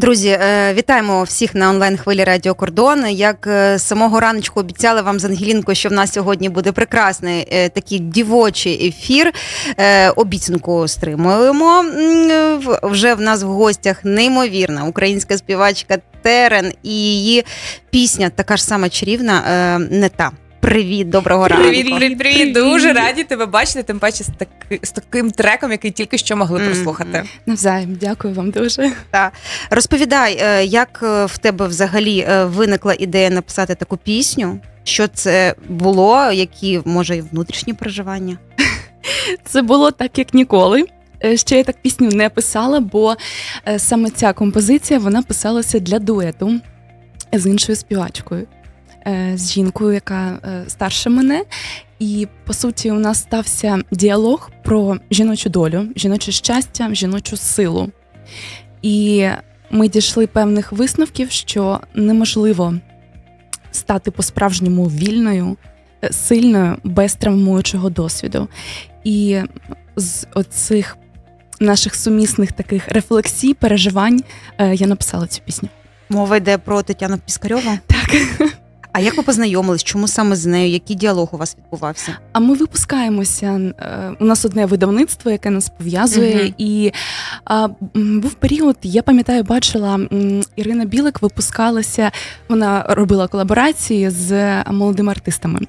Друзі, е, вітаємо всіх на онлайн хвилі Радіо Кордон. Як е, з самого раночку обіцяли вам з Ангелінкою, що в нас сьогодні буде прекрасний е, такий дівочий ефір. Обіцянку стримуємо. Вже в нас в гостях неймовірна українська співачка Терен і її пісня така ж сама чарівна, не та. Привіт, доброго ранку. Привіт, привіт, привіт. Дуже раді тебе бачити, тим паче з, таки, з таким треком, який тільки що могли прослухати. Навзаєм, дякую вам дуже. Розповідай, е, як е, в тебе взагалі е, виникла ідея написати таку пісню? Що це було? Які може і внутрішні переживання? Це було так, як ніколи. Ще я так пісню не писала, бо саме ця композиція вона писалася для дуету з іншою співачкою, з жінкою, яка е, старше мене. І по суті, у нас стався діалог про жіночу долю, жіноче щастя, жіночу силу. І ми дійшли певних висновків, що неможливо стати по-справжньому вільною, е, сильною без травмуючого досвіду. І з оцих наших сумісних таких рефлексій, переживань е, я написала цю пісню. Мова йде про Тетяну Піскарьову. Так. А як ви познайомились? Чому саме з нею? Який діалог у вас відбувався? А ми випускаємося. е, У нас одне видавництво, яке нас пов'язує. Мгм. І а, був період, я пам'ятаю, бачила Ірина Білик випускалася. Вона робила колаборації з молодими артистами.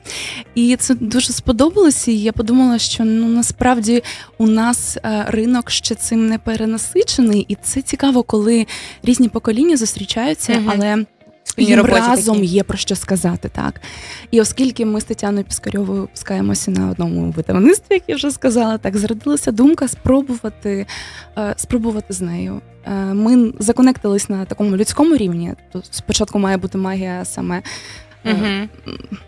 І це дуже сподобалося. І я подумала, що ну насправді у нас е, ринок ще цим не перенасичений, і це цікаво, коли різні покоління зустрічаються, Мгм. але. Спільні роботі разом такі. є про що сказати, так. І оскільки ми з Тетяною Піскарьовою пускаємося на одному видавництві, як я вже сказала, так зродилася думка спробувати, е, спробувати з нею. Е, Ми законектились на такому людському рівні. Спочатку має бути магія саме е, Мгм.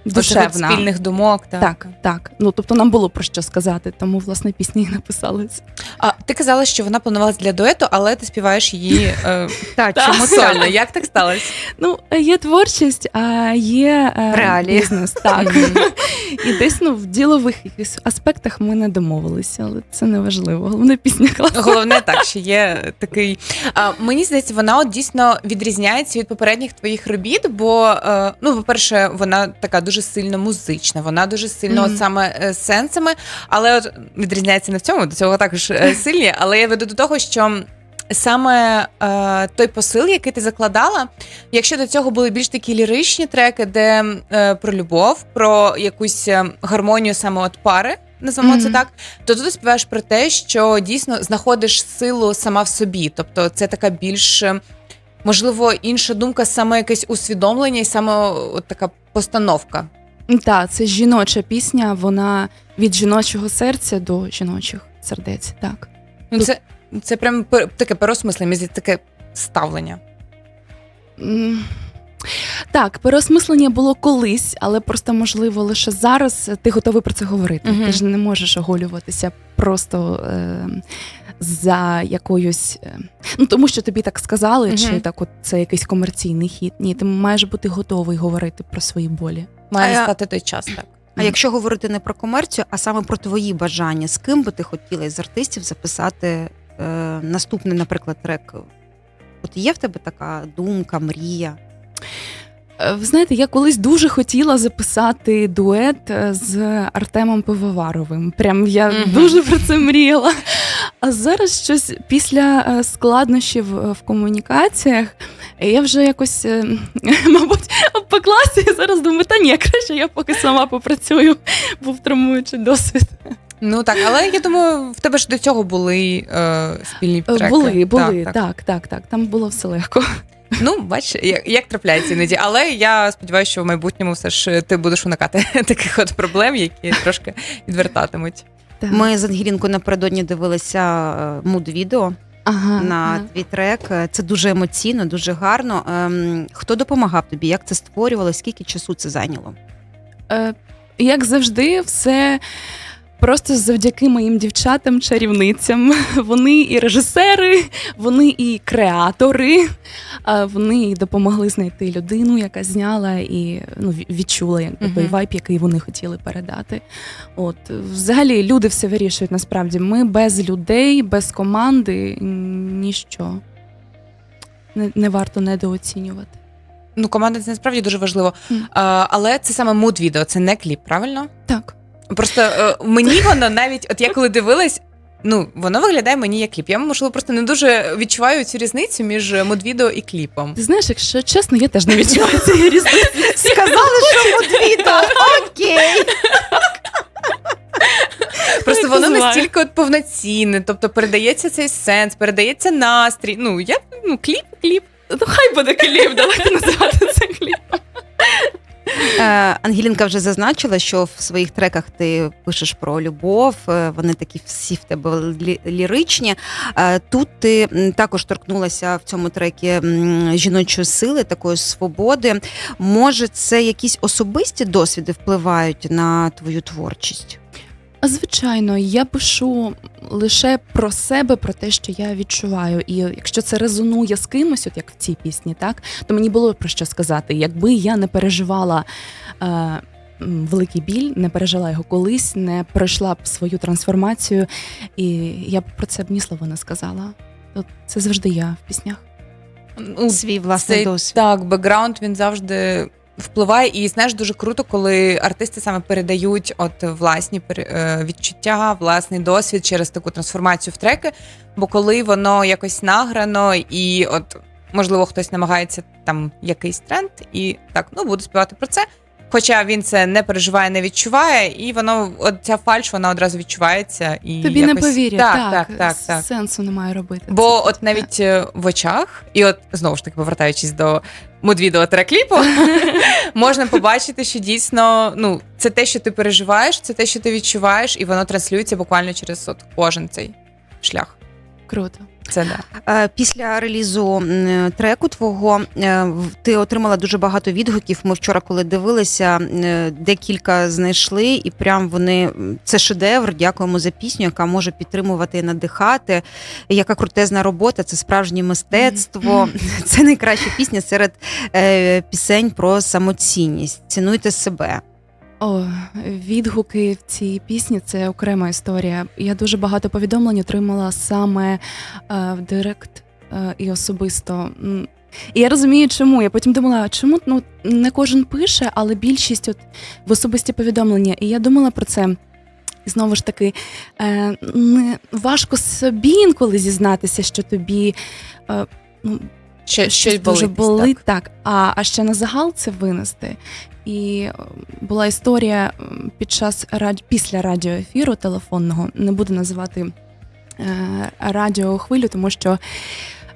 душевна. Спільних думок. Так. Так, так. Ну тобто нам було про що сказати, тому власне пісні і написались. А ти казала, що вона планувалась для дуету, але ти співаєш її е, Так, чому сольно. Як так сталося? Ну, е, є творчість, а є е, Реалії. бізнес. Так. І десь ну, в ділових якихось аспектах ми не домовилися, але це не важливо. Головне пісня класна. Головне так, що є такий. А, мені здається, вона от дійсно відрізняється від попередніх твоїх робіт, бо е, ну, по-перше, вона така дуже сильно музична, вона дуже сильно Мгм. от саме е, сенсами, але от відрізняється не в цьому, до цього також е, сильні. Але я веду до того, що. Саме е, той посил, який ти закладала, якщо до цього були більш такі ліричні треки, де е, про любов, про якусь е, гармонію саме от пари, назвемо це так, то тут співаєш про те, що дійсно знаходиш силу сама в собі. Тобто це така більш, можливо, інша думка, саме якесь усвідомлення і саме от така постановка. Так, це жіноча пісня, вона від жіночого серця до жіночих сердець. Так. Ну, це, це прям таке переосмислення, таке ставлення. Так, переосмислення було колись, але просто можливо лише зараз ти готовий про це говорити. Мгм. Ти ж не можеш оголюватися просто е, за якоюсь. Е, ну тому що тобі так сказали, Мгм. чи так, от це якийсь комерційний хід. Ні, ти маєш бути готовий говорити про свої болі. Має А я- стати той час, так. А якщо говорити не про комерцію, а саме про твої бажання, з ким би ти хотіла із артистів записати е, наступний, наприклад, трек? От є в тебе така думка, мрія? Е, Ви знаєте, я колись дуже хотіла записати дует е, з Артемом Пивоваровим. Прям я Мгм. дуже про це мріяла. А зараз щось після е, складнощів в комунікаціях. Я вже якось, мабуть, обпеклася і зараз думаю, та ні, краще я поки сама попрацюю, був травмуючий досвід. Ну так, але я думаю, в тебе ж до цього були е, спільні треки. Були, були, Так, так, так. так, так, Там було все легко. Ну, бач, як, як трапляється іноді. Але я сподіваюся, що в майбутньому все ж ти будеш уникати таких от проблем, які трошки відвертатимуть. Так. Ми з Ангелінкою напередодні дивилися е, муд-відео ага, на ага. твій трек. Е, Це дуже емоційно, дуже гарно. Ем, Хто допомагав тобі? Як це створювалося? Скільки часу це зайняло? Е, як завжди, все просто завдяки моїм дівчатам, чарівницям. Вони і режисери, вони і креатори. Вони і допомогли знайти людину, яка зняла і ну, відчула якби, той вайб, який вони хотіли передати. От взагалі люди все вирішують насправді. Ми без людей, без команди ніщо. не, не варто недооцінювати. Ну, команда це насправді дуже важливо. Мгм. А, але це саме муд відео, це не кліп, правильно? Так. Просто е, мені воно навіть, от я коли дивилась, ну воно виглядає мені як кліп. Я можливо просто не дуже відчуваю цю різницю між муд-відео і кліпом. Ти знаєш, якщо чесно, я теж не відчуваю цієї різниці. Сказали, що мудвіто. Окей. Просто воно настільки от повноцінне, тобто передається цей сенс, передається настрій. Ну я ну кліп, кліп. Ну, хай буде кліп, давайте називати це кліпом. Е, Ангелінка вже зазначила, що в своїх треках ти пишеш про любов. е, Вони такі всі в тебе лі- ліричні. Е, Тут ти також торкнулася в цьому трекі жіночої сили, такої свободи. Може, це якісь особисті досвіди впливають на твою творчість? Звичайно, я пишу лише про себе, про те, що я відчуваю. І якщо це резонує з кимось, от як в цій пісні, так то мені було про що сказати. Якби я не переживала е, великий біль, не пережила його колись, не пройшла б свою трансформацію, і я б про це б ні слова не сказала. От це завжди я в піснях. Ну, Свій власний досвід. Так, бекграунд він завжди впливає, і знаєш, дуже круто, коли артисти саме передають от власні е, відчуття, власний досвід через таку трансформацію в треки. Бо коли воно якось награно, і от можливо хтось намагається там якийсь тренд, і так, ну буду співати про це. Хоча він це не переживає, не відчуває, і воно, от ця фальш, вона одразу відчувається. І Тобі якось... не повірять, Так, так, так, так. Сенсу немає робити. Бо це. от навіть е, в очах, і от знову ж таки повертаючись до мудвідео трекліпу, можна побачити, що дійсно ну це те, що ти переживаєш, це те, що ти відчуваєш, і воно транслюється буквально через от кожен цей шлях. круто. Це да. Е, Після релізу треку твого е, ти отримала дуже багато відгуків. Ми вчора, коли дивилися, е, декілька знайшли, і прям вони це шедевр. Дякуємо за пісню, яка може підтримувати і надихати. Яка крутезна робота, це справжнє мистецтво. Це найкраща пісня серед пісень про самоцінність. Цінуйте себе. О, відгуки в цій пісні це окрема історія. Я дуже багато повідомлень отримала саме е, в Директ е, і особисто. І я розумію, чому. Я потім думала, чому ну, не кожен пише, але більшість от в особисті повідомлення. І я думала про це. І знову ж таки, е, не важко собі інколи зізнатися, що тобі е, ну, щось щось дуже болить. болить, так. А, а ще на загал це винести. І була історія під час раді... після радіоефіру телефонного. Не буду називати е, радіохвилю, тому що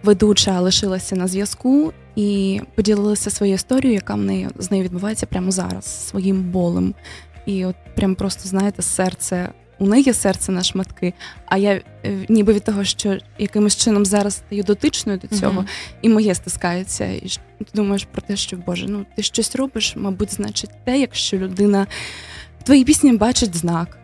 ведуча лишилася на зв'язку і поділилася своєю історією, яка в неї з нею відбувається прямо зараз, своїм болем. І от прям просто знаєте, серце. У неї серце на шматки, а я е, ніби від того, що якимось чином зараз стаю дотичною до цього, Мгм. і моє стискається. І ти думаєш про те, що Боже, ну ти щось робиш, мабуть, значить те, якщо людина в твоїй пісні бачить знак.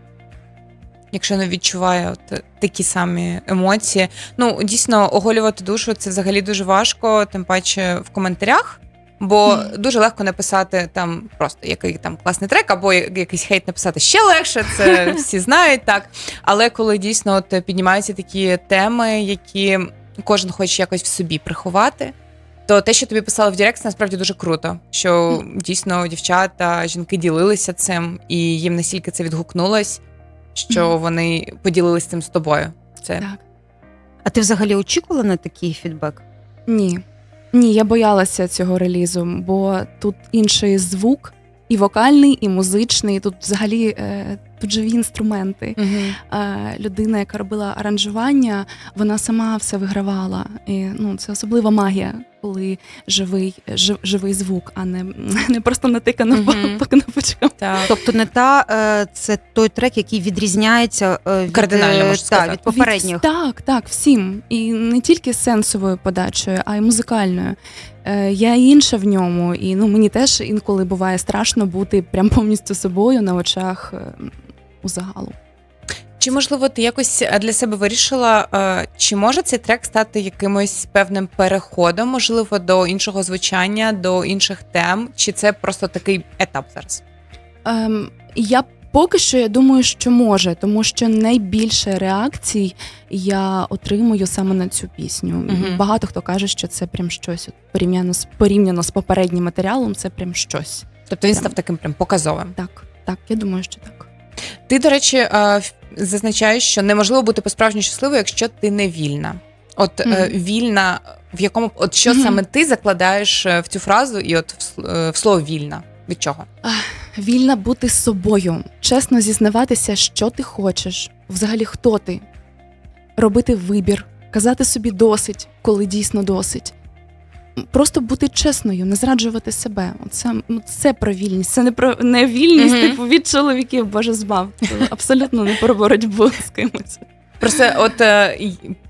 якщо не відчуває от такі самі емоції. Ну дійсно оголювати душу це взагалі дуже важко, тим паче в коментарях. Бо дуже легко написати там просто який там класний трек, або якийсь хейт написати ще легше, це всі знають так. Але коли дійсно от піднімаються такі теми, які кожен хоче якось в собі приховати, то те, що тобі писали в Директ, насправді дуже круто. Що дійсно дівчата, жінки ділилися цим, і їм настільки це відгукнулось, що вони поділилися цим з тобою. Це Так. А ти взагалі очікувала на такий фідбек? Ні. Ні, я боялася цього релізу, бо тут інший звук, і вокальний, і музичний. Тут взагалі е, тут живі інструменти. Е, людина, яка робила аранжування, вона сама все вигравала. І, ну, це особлива магія, коли живий, жив, живий звук, а не, не просто натикано Мгм. по, по кнопочкам. так. Тобто не та е, це той трек, який відрізняється е, від, Кардинально, е, можна та, від попередніх. Від- так, так, всім. І не тільки сенсовою подачею, а й музикальною. Я інша в ньому, і ну, мені теж інколи буває страшно бути прям повністю собою на очах у загалу. Чи можливо ти якось е, для себе вирішила, е, чи може цей трек стати якимось певним переходом, можливо, до іншого звучання, до інших тем, чи це просто такий етап зараз? Ем, я Поки що я думаю, що може, тому що найбільше реакцій я отримую саме на цю пісню. Мгм. Багато хто каже, що це прям щось от, порівняно з порівняно з попереднім матеріалом. Це прям щось. Тобто він Прям. став таким прям показовим. Так, так, я думаю, що так. Ти, до речі, зазначаєш, що неможливо бути по-справжньому щасливою, якщо ти не вільна. От е, Мгм. вільна, в якому от що Мгм. саме ти закладаєш е, в цю фразу, і от в, е, в слово вільна. Від чого? Вільна бути собою, чесно зізнаватися, що ти хочеш, взагалі хто ти, робити вибір, казати собі досить, коли дійсно досить. Просто бути чесною, не зраджувати себе. Оце ну, це про вільність. Це не про не вільність, Мгм. типу від чоловіків, боже збав. Абсолютно не про боротьбу з кимось. Просто, от е,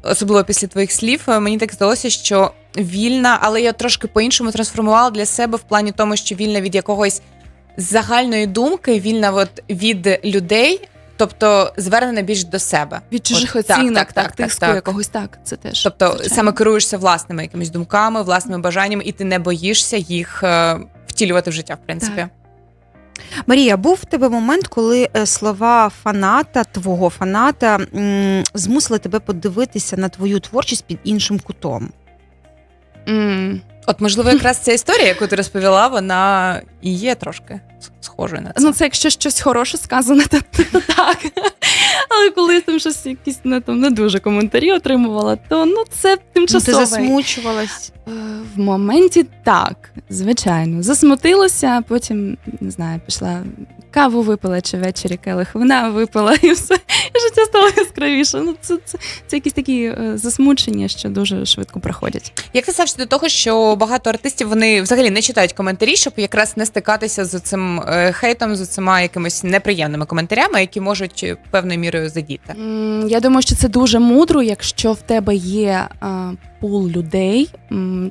особливо після твоїх слів, е, мені так здалося, що вільна, але я трошки по-іншому трансформувала для себе в плані тому, що вільна від якогось загальної думки, вільна от від людей, тобто звернена більш до себе. Від чужих От, оцінок, так, так, так, так, тиску так. якогось так. Це теж Тобто звичайно. саме керуєшся власними якимись думками, власними бажаннями, і ти не боїшся їх е, втілювати в життя, в принципі. Так. Марія, був в тебе момент, коли е, слова фаната, твого фаната, змусили тебе подивитися на твою творчість під іншим кутом. М. От, можливо, якраз ця історія, яку ти розповіла, вона і є трошки схожою на це. Ну, це якщо щось хороше сказане, то, так. Але коли я там щось якісь не, там, не дуже коментарі отримувала, то ну це Ну, ти засмучувалась. Е, В моменті так, звичайно. Засмутилася, а потім не знаю, пішла каву випила чи ввечері келих вина випила, і все. І життя стало яскравіше. Ну, це, це, це якісь такі е, засмучення, що дуже швидко проходять. Як ти ставишся до того, що багато артистів вони взагалі не читають коментарі, щоб якраз не стикатися з цим е, хейтом, з цими якимись неприємними коментарями, які можуть е, певною мірою задіти? Я думаю, що це дуже мудро, якщо в тебе є пул людей,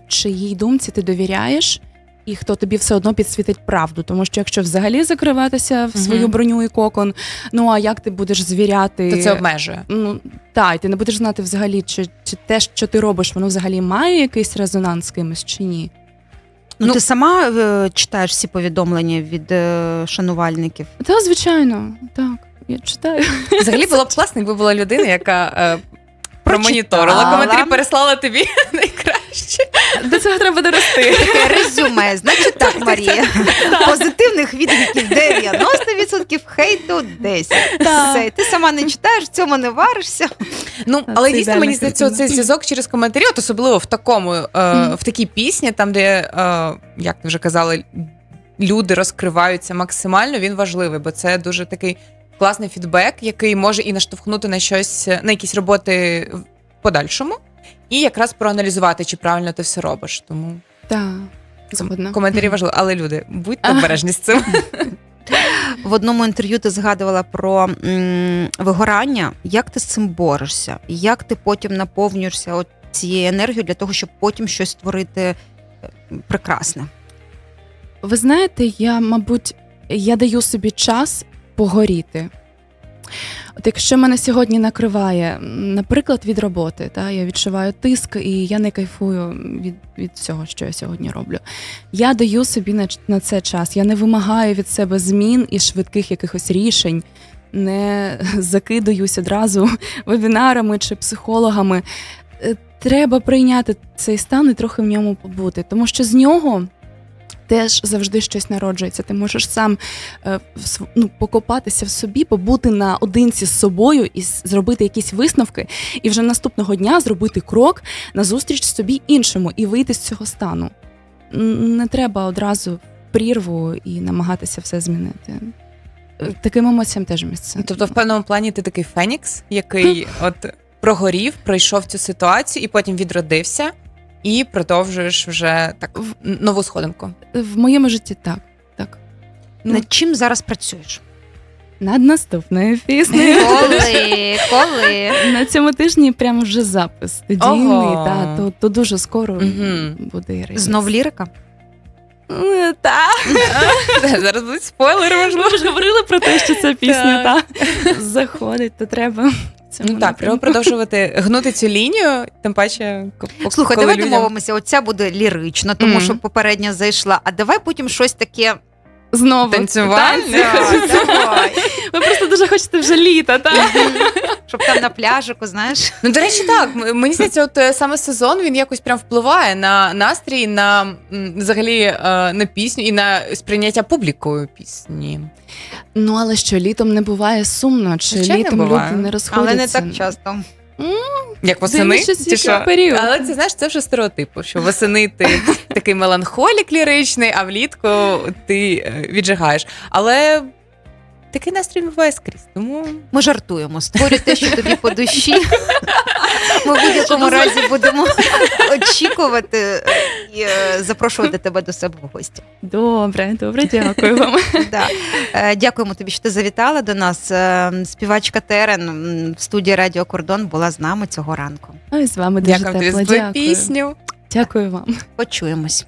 чиїй думці ти довіряєш, і хто тобі все одно підсвітить правду. Тому що якщо взагалі закриватися в свою броню і кокон, ну а як ти будеш звіряти? То це обмежує. Ну так, і ти не будеш знати взагалі, чи, чи те, що ти робиш, воно взагалі має якийсь резонанс з кимось чи ні. Ну, Ну- ти сама е, читаєш всі повідомлення від е, шанувальників. Та, звичайно, так. Я читаю. Взагалі було б класно, якби була людина, яка е, промоніторила коментарі, переслала тобі найкраще. До цього треба дорости. Таке резюме. Значить так, Марія. Позитивних відгуків 90%, хейту 10%. Все, ти сама не читаєш, в цьому не варишся. Ну, але дійсно мені здається, цей зв'язок через коментарі, от особливо в такому, е, в такій пісні, там, де, е, як ти вже казала, люди розкриваються максимально, він важливий, бо це дуже такий класний фідбек, який може і наштовхнути на щось, на якісь роботи в подальшому, і якраз проаналізувати, чи правильно ти все робиш. Тому Так, згодна. коментарі важливі. Але люди, будьте обережні з цим. В одному інтерв'ю ти згадувала про м, вигорання. Як ти з цим борешся? Як ти потім наповнюєшся от цією енергією для того, щоб потім щось створити е, прекрасне? Ви знаєте, я, мабуть, я даю собі час погоріти. От якщо мене сьогодні накриває, наприклад, від роботи, та, я відчуваю тиск і я не кайфую від, від всього, що я сьогодні роблю. Я даю собі на, на це час. Я не вимагаю від себе змін і швидких якихось рішень, не закидаюсь одразу вебінарами чи психологами. Е, Треба прийняти цей стан і трохи в ньому побути, тому що з нього теж завжди щось народжується. Ти можеш сам е, ну, покопатися в собі, побути наодинці з собою і зробити якісь висновки, і вже наступного дня зробити крок назустріч собі іншому і вийти з цього стану. Не треба одразу прірву і намагатися все змінити. Е, Таким емоціям теж місце. Тобто, в певному плані ти такий фенікс, який от прогорів, пройшов цю ситуацію і потім відродився, і продовжуєш вже так в- нову сходинку. В моєму житті так. так. Ну, Над чим зараз працюєш? Над наступною піснею. Коли? Коли? На цьому тижні прямо вже запис студійний, Ого. та, то, то дуже скоро угу. буде реліз. Знов лірика? Е, Та. Зараз будуть спойлери, можливо. Ми ж говорили про те, що ця пісня Так. та заходить, то треба. Ну так, треба продовжувати гнути цю лінію, тим паче, Слухай, давай людям- домовимося. Оця буде лірично, тому що попередня зайшла. А давай потім щось таке Знову Танцювальне? Так. Ви просто вже літа, так? Щоб там на пляжику, знаєш. Ну, до речі, так. М- Мені здається, от е, саме сезон він якось прям впливає на настрій, на м, взагалі е, на пісню і на сприйняття публікою пісні. Ну але що літом не буває сумно, чи Звичайно, літом буває. люди не розходяться. Але не так часто. Як восени, Дивлячись, чи який що? період. Але це знаєш, це вже стереотипу, що восени ти такий меланхолік ліричний, а влітку ти е, віджигаєш. Але такий настрій буває скрізь. Тому Ми жартуємо. Створюй те, що тобі по душі. Ми в будь-якому разі будемо очікувати е, і е, запрошувати тебе до себе в гості. Добре, добре, дякую вам. Да. Е, Дякуємо тобі, що ти завітала до нас. Співачка Терен в студії Радіо Кордон була з нами цього ранку. Ой, з вами дуже дякую тобі тепло. за твою Дякую. пісню. Дякую вам. Почуємось.